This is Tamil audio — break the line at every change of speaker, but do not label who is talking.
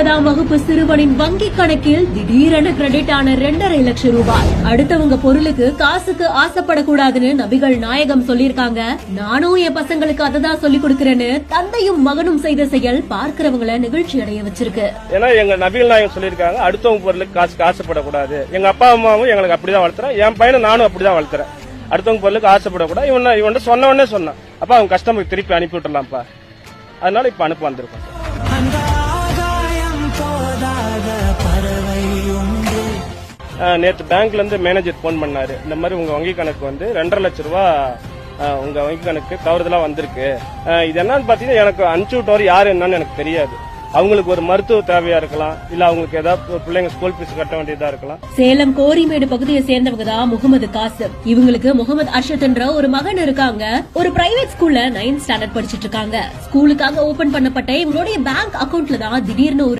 ஒன்பதாம் வகுப்பு சிறுவனின் வங்கி கணக்கில் திடீரென கிரெடிட் ஆன ரெண்டரை லட்சம் ரூபாய். அடுத்தவங்க பொருளுக்கு காசுக்கு ஆசைப்படக்கூடாதுன்னு நபிகள் நாயகம் சொல்லிருக்காங்க நானும் என் பசங்களுக்கு அததான் சொல்லி கொடுக்கறேன்னு தந்தையும் மகனும் செய்த செயல் பார்க்கிறவங்கள நிகழ்ச்சி அடைய வச்சிருக்கு.
ஏன்னா எங்க நபிகள் நாயகம் சொல்லியிருக்காங்க அடுத்தவங்க பொருளுக்கு காசுக்கு ஆசைப்படக்கூடாது. எங்க அப்பா அம்மாவும் எங்களுக்கு அப்படிதான் வளர்த்துறேன் என் பையனை நானும் அப்படிதான் வளர்த்துறேன். அடுத்தவங்க பொருளுக்கு ஆசைப்படக்கூடாது. இவன் இவன் சொன்ன உடனே சொன்னான். அப்பா அவன் கஸ்டமருக்கு திருப்பி அனுப்பி விட்டுலாம்ப்பா அதனால இப்ப அனுப்ப வந்திருக்கோம். நேற்று பேங்க்ல இருந்து மேனேஜர் ஃபோன் பண்ணாரு. இந்த மாதிரி உங்க வங்கி கணக்கு வந்து ரெண்டரை லட்ச ரூபா உங்க வங்கி கணக்கு தவறுதலா வந்திருக்கு. இது என்னன்னு பாத்தீங்கன்னா எனக்கு அனுப்பிச்சு விட்டவர் யாரு என்னன்னு எனக்கு தெரியாது. அவங்களுக்கு ஒரு மருத்துவ தேவையா இருக்கலாம் இல்ல அவங்களுக்கு ஏதாவது பிள்ளைங்க ஸ்கூல் ஃபீஸ் கட்ட வேண்டியதா இருக்கலாம்.
சேலம் கோரிமேடு பகுதியை சேர்ந்தவங்க தான் முகமது காசிம். இவங்களுக்கு முகமது அர்ஷத் என்ற ஒரு மகன் இருக்காங்க. ஒரு பிரைவேட் ஸ்கூல்ல நைன்த் ஸ்டாண்டர்ட் படிச்சிட்டு இருக்காங்க. ஸ்கூலுக்காக ஓபன் பண்ணப்பட்ட இவங்களுடைய பேங்க் அக்கவுண்ட்ல தான் திடீர்னு ஒரு